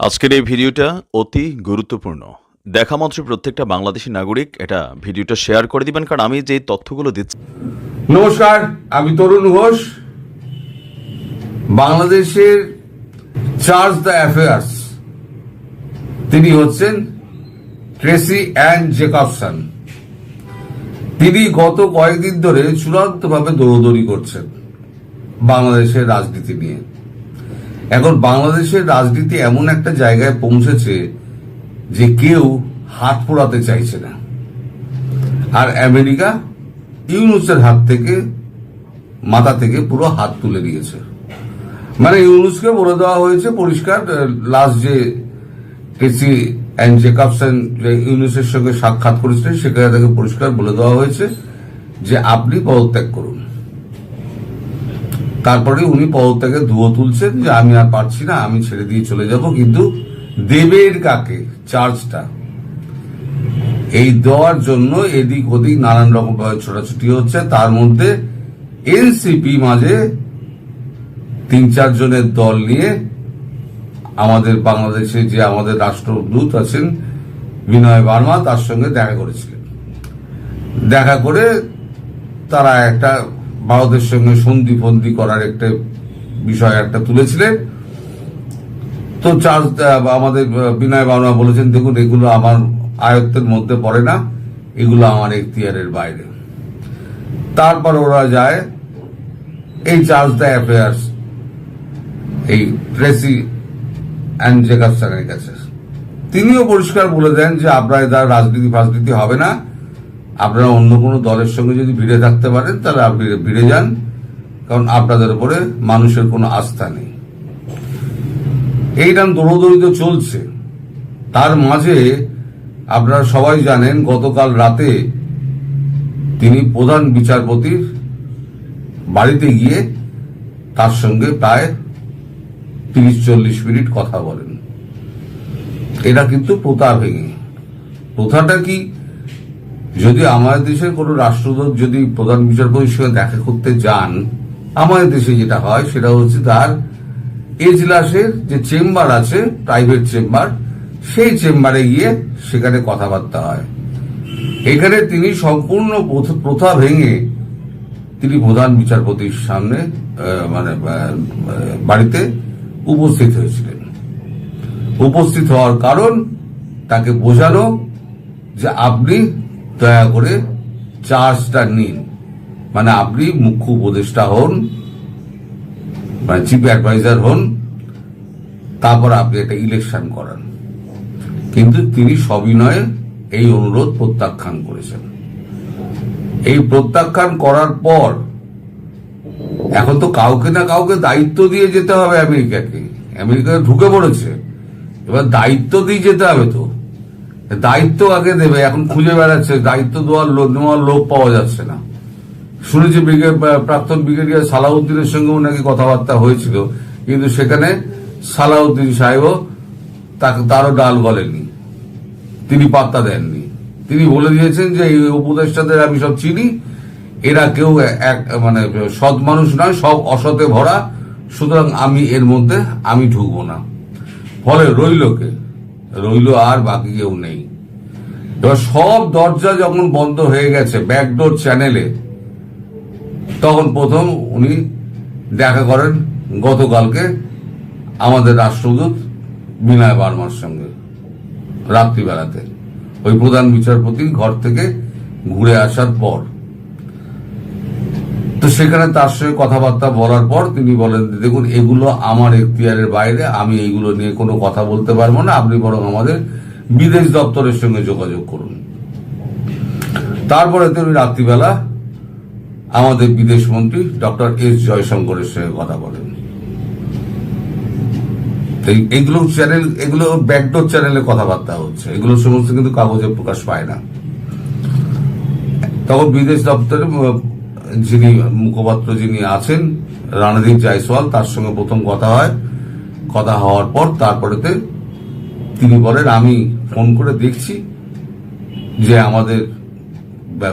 আজকের এই ভিডিওটা অতি গুরুত্বপূর্ণ। দেখা মাত্র প্রত্যেকটা বাংলাদেশি নাগরিক এটা ভিডিওটা শেয়ার করে দিবেন, কারণ আমি যে তথ্যগুলো দিচ্ছি। নমস্কার, আমি তরুণ ঘোষ। বাংলাদেশের চার্জ দ্য অ্যাফেয়ার্স তিনি হচ্ছেন ট্রেসি অ্যান্ড জেকবসন তিনি গত কয়েকদিন ধরে চূড়ান্তভাবে দৌড়দৌড়ি করছেন বাংলাদেশের রাজনীতি নিয়ে। এখন বাংলাদেশের রাজনীতি এমন একটা জায়গায় পৌঁছেছে যে কেউ হাত পোড়াতে চাইছে না। আর আমেরিকা ইউনুসের হাত থেকে, মাথা থেকে পুরো হাত তুলে দিয়েছে। মানে ইউনুসকে বলে দেওয়া হয়েছে পরিষ্কার লাস্ট যে কেসি অ্যান্ড জেকবসন যে ইউনুসের সঙ্গে সাক্ষাৎ করেছিলেন, সেখানে তাকে পরিষ্কার বলে দেওয়া হয়েছে যে আপনি পদত্যাগ করুন। তারপরে উনি পদত্যাগে ধুয়ো তুলছেন যে আমি আর পারছি না, আমি ছেড়ে দিয়ে চলে যাব। কিন্তু দেবের কাকে? চার্জটা এই দেওয়ার জন্য এদিক ওদিক নানান রকম ভাবে ছোটাছুটি হচ্ছে। তার মধ্যে এনসিপি মাঝে তিন চারজনের দল নিয়ে আমাদের বাংলাদেশে যে আমাদের রাষ্ট্রদূত আছেন বিনয় বার্মা, তার সঙ্গে দেখা করেছিলেন। দেখা করে তারা একটা ভারতের সঙ্গে সন্ধি ফন্দি করার একটা বিষয় একটা তুলেছিলেন। তো চার্জ আমাদের বিনয় বার্মা বলেছেন, দেখুন, এগুলো আমার আয়ত্তের মধ্যে পড়ে না, এগুলো আমার এখতিয়ারের বাইরে। তারপর ওরা যায়, এই চার্জ দ্য অ্যাফেয়ার্স, এই ট্রেসি অ্যান্ড জেকাবসনের কাছে। তিনিও পরিষ্কার বলে দেন যে আপনার দ্বারা রাজনীতি ফাজনীতি হবে না আপনারা অন্য কোনো দলের সঙ্গে যদি ভিড়ে থাকতে পারেন, তাহলে আপনি ভিড়ে যান, কারণ আপনাদের উপরে মানুষের কোনো আস্থা নেই। এইরকম দৌড়দৌড়ি তো চলছে। তার মাঝে আপনারা সবাই জানেন, গতকাল রাতে তিনি প্রধান বিচারপতির বাড়িতে গিয়ে তার সঙ্গে প্রায় তিরিশ চল্লিশ মিনিট কথা বলেন। এটা কিন্তু প্রথা ভেঙে। প্রথাটা কি? যদি আমাদের দেশের কোনো রাষ্ট্রদূত যদি প্রধান বিচারপতির সঙ্গে দেখা করতে যান, আমাদের দেশে যেটা হয় সেটা হচ্ছে তার এজলাসের যে চেম্বার আছে প্রাইভেট চেম্বার, সেই চেম্বারে গিয়ে সেখানে কথাবার্তা হয়। এখানে তিনি সম্পূর্ণ প্রথ- প্রথা ভেঙে তিনি প্রধান বিচারপতির সামনে মানে বাড়িতে উপস্থিত হয়েছিলেন। উপস্থিত হওয়ার কারণ তাকে বোঝানো যে আপনি দয়া করে চার্জটা নিন। মানে আপনি মুখ্য উপদেষ্টা হন মানে চিফ অ্যাডভাইজার হন, তারপর আপনি একটা ইলেকশন করান। কিন্তু তিনি সবিনয়ে এই অনুরোধ প্রত্যাখ্যান করেছেন। এই প্রত্যাখ্যান করার পর এখন তো কাউকে না কাউকে দায়িত্ব দিয়ে যেতে হবে আমেরিকাকে। আমেরিকা ঢুকে পড়েছে। এবার দায়িত্ব দিয়ে যেতে হবে তো। দায়িত্ব আগে দেবে? এখন খুঁজে বেড়াচ্ছে, দায়িত্ব দেওয়ার লোক নেওয়ার লোক পাওয়া যাচ্ছে না। শুনেছি প্রাক্তন ব্রিগেডিয়ার সালাউদ্দিনের সঙ্গেও নাকি কথাবার্তা হয়েছিল, কিন্তু সেখানে সালাউদ্দিন সাহেবও তাকে তারও ডাল গলেনি তিনি পাত্তা দেননি। তিনি বলে দিয়েছেন যে, এই উপদেষ্টাদের আমি সব চিনি, এরা কেউ এক মানে সৎ মানুষ নয়, সব অসতে ভরা, সুতরাং আমি এর মধ্যে আমি ঢুকবো না। ফলে রইল কে? রইল আর বাকি কেউ নেই। এবার সব দরজা যখন বন্ধ হয়ে গেছে ব্যাকডোর চ্যানেলে তখন প্রথম উনি দেখা করেন গতকালকে আমাদের রাষ্ট্রদূত বিনয় বার্মার সঙ্গে রাত্রিবেলাতে। ওই প্রধান বিচারপতি ঘর থেকে ঘুরে আসার পর। তো সেখানে তার সঙ্গে কথাবার্তা বলার পর তিনি বলেন দেখুন এগুলো আমার এখতিয়ারের বাইরে আমি এইগুলো নিয়ে কোনো কথা বলতে পারব না। আপনি বরং আমাদের বিদেশ দপ্তরের সঙ্গে যোগাযোগ করুন। তারপরে তিনি রাত্রিবেলা আমাদের বিদেশ মন্ত্রী ডক্টর এস জয়শঙ্করের সঙ্গে কথা বলেন। এগুলো চ্যানেল এগুলো ব্যাকডোর চ্যানেলে কথাবার্তা হচ্ছে। এগুলো সমস্ত কিন্তু কাগজে প্রকাশ পায় না। তখন বিদেশ দপ্তরে উম, যিনি মুখপাত্র যিনি আছেন রণদীপ জয়সওয়াল তার সঙ্গে প্রথম কথা হয়। কথা হওয়ার পর তারপরেতে তিনি বলেন আমি ফোন করে দেখছি যে আমাদের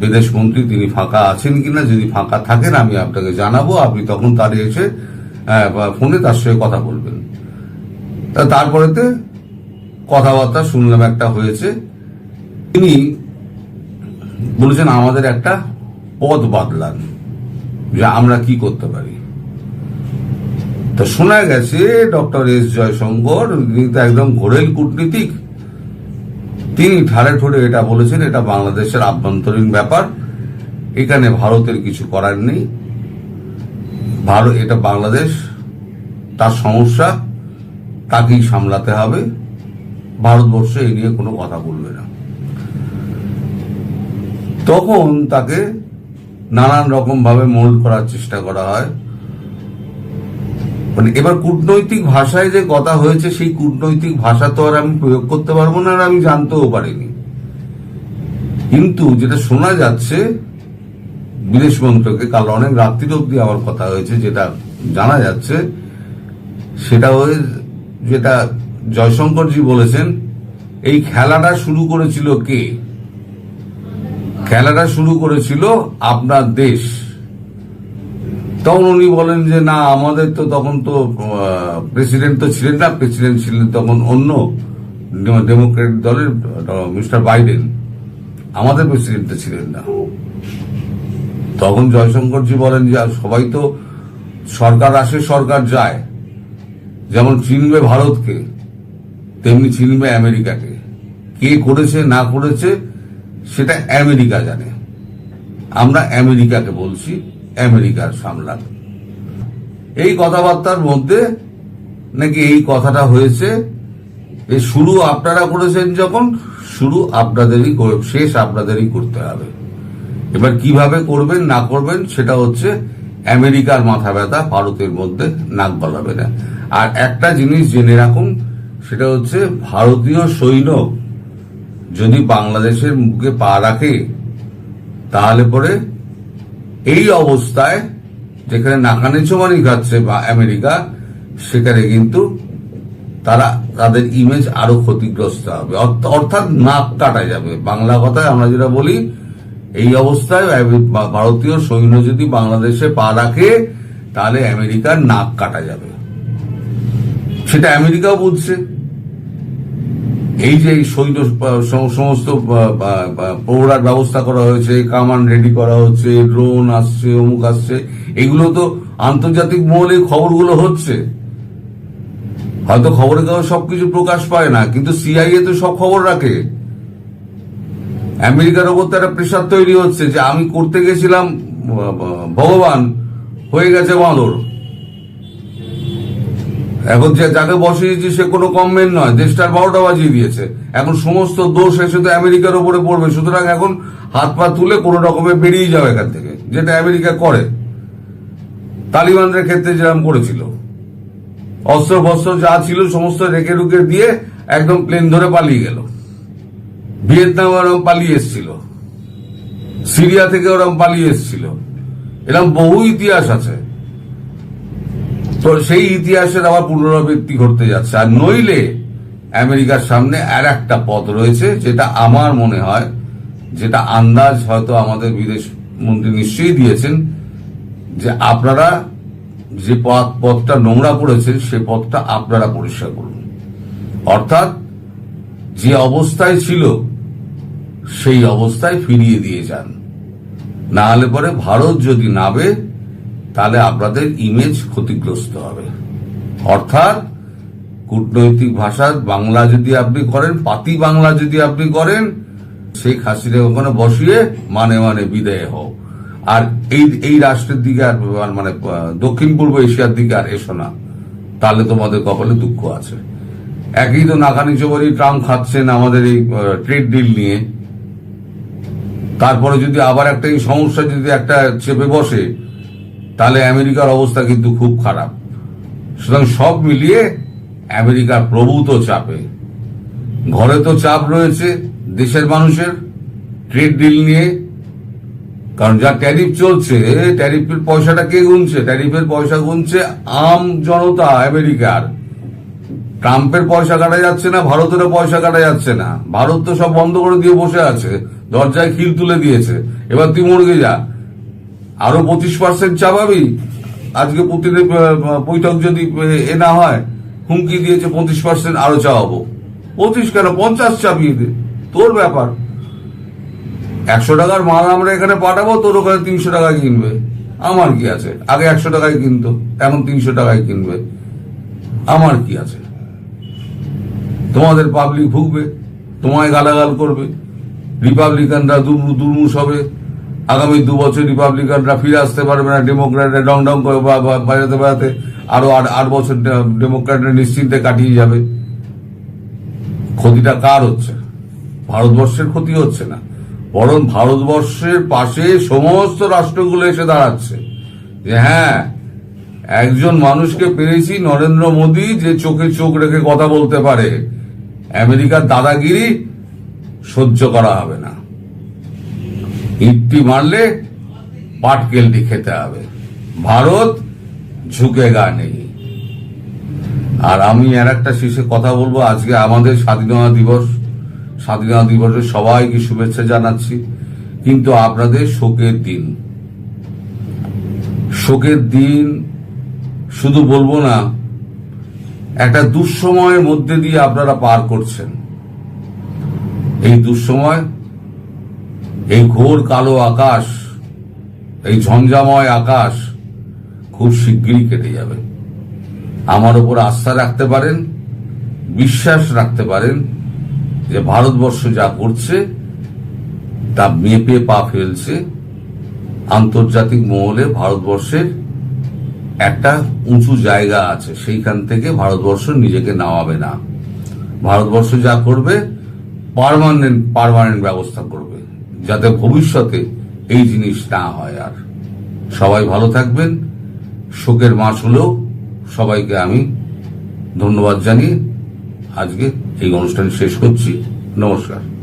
বিদেশ মন্ত্রী তিনি ফাঁকা আছেন কিনা। যদি ফাঁকা থাকেন আমি আপনাকে জানাব। আপনি তখন তার এসে আহ, ফোনে তার সঙ্গে কথা বলবেন। তারপরেতে কথাবার্তা শুনলাম একটা হয়েছে। তিনি বলেছেন আমাদের একটা পদ বাদলান। যে আমরা কি করতে পারি? তো শোনা গেছে, ডক্টর এস জয়শঙ্কর একদম ঘোরেল কূটনীতিক। তিনি ঠাড়ে ঠোড়ে এটা বলেছেন, এটা বাংলাদেশের আভ্যন্তরীণ ব্যাপার। এখানে ভারতের কিছু করার নেই। ভারত, এটা বাংলাদেশ, তার সমস্যা, তাকেই সামলাতে হবে। ভারতবর্ষ এই নিয়ে কোনো কথা বলবে না। তখন তাকে নানান রকম ভাবে মোল্ড করার চেষ্টা করা হয়। মানে এবার কূটনৈতিক ভাষায় যে কথা হয়েছে, সেই কূটনৈতিক ভাষা তো আর আমি প্রয়োগ করতে পারব না, আর আমি জানতেও পারিনি। কিন্তু যেটা শোনা যাচ্ছে, বিদেশ মন্ত্রকে, কাল অনেক রাত্রির অব্দি আমার কথা হয়েছে, যেটা জানা যাচ্ছে, সেটা হয়ে যেটা জয়শঙ্করজি বলেছেন, এই খেলাটা শুরু করেছিল কে? খেলাটা শুরু করেছিল আপনার দেশ। তখন উনি বলেন যে, না, আমাদের তো তখন তো প্রেসিডেন্ট তো ছিলেন না প্রেসিডেন্ট ছিলেন তখন অন্য ডেমোক্রেট দলের, মিস্টার বাইডেন। আমাদের প্রেসিডেন্ট ছিলেন না। তখন জয়শঙ্করজি বলেন যে সবাই তো সরকার আসে, সরকার যায়। যেমন চিনবে ভারতকে, তেমনি চিনবে আমেরিকাকে। কে করেছে, না করেছে সেটা আমেরিকা জানে। আমরা আমেরিকাকে বলছি, আমেরিকার সামলান। এই কথাবার্তার মধ্যে নাকি এই কথাটা হয়েছে যে শুরু আপনারা করেছেন যখন, শুরু আপনাদেরই শেষ আপনাদেরই করতে হবে। এবার কীভাবে করবেন, না করবেন, সেটা হচ্ছে আমেরিকার মাথা ব্যথা, ভারতের মধ্যে নাক গলাবে না। আর একটা জিনিস জেনে রাখুন, সেটা হচ্ছে ভারতীয় সৈন্য যদি বাংলাদেশের মুখে পা রাখে, তাহলে পরে এই অবস্থায় যেখানে নাকানি চোমানি খাচ্ছে বা আমেরিকা, সেখানে কিন্তু তারা, তাদের ইমেজ আরও ক্ষতিগ্রস্ত হবে। অর্থ- অর্থাৎ নাক কাটা যাবে। বাংলা কথায় আমরা যেটা বলি, এই অবস্থায় ভারতীয় সৈন্য যদি বাংলাদেশে পা রাখে, তাহলে আমেরিকার নাক কাটা যাবে। সেটা আমেরিকাও বুঝছে। এই যে সৈন্য সম- সমস্ত পৌরার ব্যবস্থা করা হয়েছে, কামান রেডি করা হচ্ছে ড্রোন আসছে, অমুক আসছে, এগুলো তো আন্তর্জাতিক মহলে খবরগুলো হচ্ছে। হয়তো খবরের কাগজ সবকিছু প্রকাশ পায় না, কিন্তু সিআইএ তো সব খবর রাখে। আমেরিকার ওপর তো একটা প্রেশার তৈরি হচ্ছে যে আমি করতে গেছিলাম ভগবান, হয়ে গেছে বাঁদর। এখন যে যাকে বসিয়েছি সে কোনো কমমেন্ট নয়। দেশটার বারোটা বাজিয়ে দিয়েছে। এখন সমস্ত দোষ এসে তো আমেরিকার ওপরে পড়বে। সুতরাং এখন হাত পা তুলে কোনো রকমে বেরিয়ে যাও এখান থেকে, যেটা আমেরিকা করে। তালিবানদের ক্ষেত্রে যেরকম করেছিল। অস্ত্র বস্ত্র যা ছিল সমস্ত রেখে রুখে দিয়ে একদম প্লেন ধরে পালিয়ে গেল। ভিয়েতনাম ওরকম পালিয়ে এসছিল। সিরিয়া থেকে ওরকম পালিয়ে এসছিল। এরকম বহু ইতিহাস আছে। তো সেই ইতিহাসের আবার পুনরাবৃত্তি ঘটতে যাচ্ছে। আর নইলে আমেরিকার সামনে আর একটা পথ রয়েছে, যেটা আমার মনে হয়, যেটা আন্দাজ হয়তো আমাদের বিদেশ মন্ত্রী নিশ্চয়ই দিয়েছেন, যে আপনারা যে পথ, পথটা নোংরা করেছেন সে পথটা আপনারা পরিষ্কার করুন। অর্থাৎ যে অবস্থায় ছিল, সেই অবস্থায় ফিরিয়ে দিয়ে যান। না হলে পরে ভারত যদি নাবে তাহলে আপনাদের ইমেজ ক্ষতিগ্রস্ত হবে। অর্থাৎ কূটনৈতিক ভাষা বাংলা যদি আপনি করেন, পাতি বাংলা যদি আপনি করেন, শেখ হাসিনা ওখানে বসিয়ে মানে মানে বিদায় হোক। আর এই এই রাষ্ট্রের দিকে আর মানে দক্ষিণ পূর্ব এশিয়ার দিকে আর এসো না। তাহলে তোমাদের কপালে দুঃখ আছে। একই তো নাকানি চোবারি ট্রাম্প খাচ্ছেন আমাদের এই ট্রেড ডিল নিয়ে। তারপরে যদি আবার একটা এই সমস্যা যদি একটা চেপে বসে তাহলে আমেরিকার অবস্থা কিন্তু খুব খারাপ। সুতরাং সব মিলিয়ে আমেরিকার প্রভূত চাপে। ঘরে তো চাপ রয়েছে দেশের মানুষের, ট্রেড ডিল নিয়ে। কারণ যা ট্যারিফ চলছে, ট্যারিফের পয়সাটা কে গুনছে? ট্যারিফের পয়সা গুনছে আম জনতা আমেরিকার। ট্রাম্পের পয়সা কাটা যাচ্ছে না, ভারতেরও পয়সা কাটা যাচ্ছে না। ভারত তো সব বন্ধ করে দিয়ে বসে আছে, দরজায় খিল তুলে দিয়েছে। এবার তুই মুরগে যা। আরও পঁচিশ পার্সেন্ট চাপাবি। আজকে পুতিনের বৈঠক যদি, এ না হয়, হুমকি দিয়েছে পঁচিশ পার্সেন্ট, আরও চাওয়াবো পঁচিশ কেন? পঞ্চাশ চাপিয়ে দে। তোর ব্যাপার। একশো টাকার মাল আমরা এখানে পাঠাবো, তোর ওখানে তিনশো টাকায় কিনবে। আমার কি আছে? আগে একশো টাকায় কিনতো, এখন তিনশো টাকায় কিনবে। আমার কি আছে? তোমাদের পাবলিক ভুগবে, তোমায় গালাগাল করবে। রিপাবলিকানরা দুর্মু- দুর্মুষ হবে। আগামী দু বছর রিপাবলিকানরা ফিরে আসতে পারবে না ডেমোক্র্যাটরা ডং ডং করে বাজাতে বাজাতে আরও আট আট বছর ডেমোক্র্যাটরা নিশ্চিন্তে কাটিয়ে যাবে। ক্ষতিটা কার হচ্ছে? ভারতবর্ষের ক্ষতি হচ্ছে না। বরং ভারতবর্ষের পাশে সমস্ত রাষ্ট্রগুলো এসে দাঁড়াচ্ছে। যে হ্যাঁ একজন মানুষকে পেরেছি নরেন্দ্র মোদী যে চোখে চোখ রেখে কথা বলতে পারে। আমেরিকার দাদাগিরি সহ্য করা হবে না। ইটটি মারলে পাটকেলটি খেতে হবে। ভারত ঝুঁকে গা নেই। আর আমি আর একটা শেষে কথা বলব, আজকে আমাদের স্বাধীনতা দিবস। স্বাধীনতা দিবসে সবাইকে শুভেচ্ছা জানাচ্ছি। কিন্তু আপনাদের শোকের দিন। শোকের দিন শুধু বলব না, একটা দুঃসময়ের মধ্যে দিয়ে আপনারা পার করছেন। এই দুঃসময় এই ঘোর কালো আকাশ, এই ঝঞ্ঝাময় আকাশ খুব শিগগিরই কেটে যাবে। আমার উপর আস্থা রাখতে পারেন, বিশ্বাস রাখতে পারেন যে ভারতবর্ষ যা করছে, তা মেপে পা ফেলছে আন্তর্জাতিক মহলে ভারতবর্ষের একটা উঁচু জায়গা আছে, সেইখান থেকে ভারতবর্ষ নিজেকে নামাবে না। ভারতবর্ষ যা করবে, পারমানেন্ট পারমানেন্ট ব্যবস্থা করবে। যাতে ভবিষ্যতে এই জিনিস না হয় আর। সবাই ভালো থাকবেন শোকের মাস হলেও সবাইকে আমি ধন্যবাদ জানিয়ে আজকে এই অনুষ্ঠান শেষ করছি। নমস্কার।